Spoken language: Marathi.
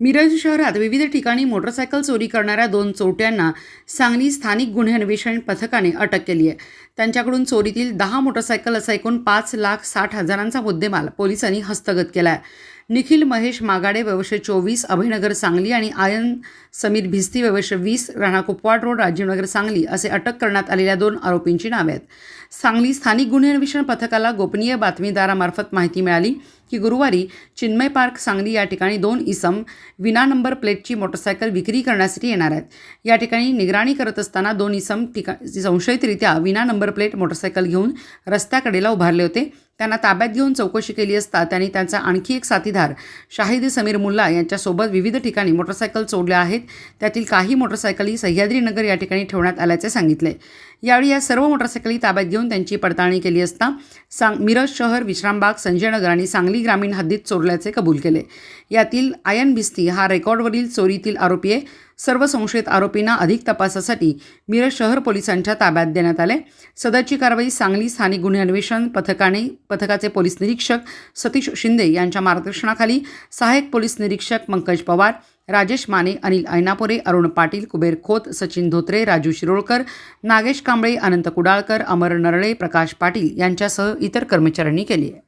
मिरज शहरात विविध ठिकाणी मोटरसायकल चोरी करणाऱ्या दोन चोरट्यांना सांगली स्थानिक गुन्हे अन्वेषण पथकाने अटक केली आहे. त्यांच्याकडून चोरीतील दहा मोटरसायकल असा एकूण पाच लाख साठ हजारांचा मुद्देमाल पोलिसांनी हस्तगत केला आहे निखिल महेश मागाडे वयवर्ष चोवीस अभयनगर सांगली आणि आयन समीर भिस्ती वयवर्ष वीस राणा कुपवाड रोड राजीवनगर सांगली असे अटक करण्यात आलेल्या दोन आरोपींची नावे आहेत. सांगली स्थानिक गुन्हे अन्वेषण पथकाला गोपनीय बातमीदारामार्फत माहिती मिळाली की गुरुवारी चिन्मय पार्क सांगली या ठिकाणी दोन इसम विना नंबर प्लेटची मोटरसायकल विक्री करण्यासाठी येणार आहेत. या ठिकाणी निगराणी करत असताना दोन इसम ठिका संशयितरित्या विना नंबर प्लेट मोटरसायकल घेऊन रस्त्याकडेला उभारले होते. त्यांना ताब्यात घेऊन चौकशी केली असता त्यांनी त्यांचा आणखी एक साथीदार शाहिद समीर मुल्ला यांच्यासोबत विविध ठिकाणी मोटरसायकल चोरल्या आहेत. त्यातील काही मोटरसायकली सह्याद्रीनगर या ठिकाणी ठेवण्यात आल्याचे सांगितले. यावेळी या सर्व मोटरसायकली ताब्यात घेऊन त्यांची पडताळणी केली असता सांग मिरज शहर विश्रामबाग संजयनगर आणि सांगली ग्रामीण हद्दीत चोरल्याचे कबूल केले. यातील आयन भिस्ती हा रेकॉर्डवरील चोरीतील आरोपी आहे. सर्व संशयित आरोपींना अधिक तपासासाठी मिरज शहर पोलिसांच्या ताब्यात देण्यात आले. सदरची कारवाई सांगली स्थानिक गुन्हे अन्वेषण पथकाने पथकाचे पोलीस निरीक्षक सतीश शिंदे यांच्या मार्गदर्शनाखाली सहाय्यक पोलीस निरीक्षक पंकज पवार राजेश माने अनिल ऐनापुरे अरुण पाटील कुबेर खोत सचिन धोत्रे राजू शिरोळकर नागेश कांबळे अनंत कुडाळकर अमर नरळे प्रकाश पाटील यांच्यासह इतर कर्मचाऱ्यांनी केली आहे.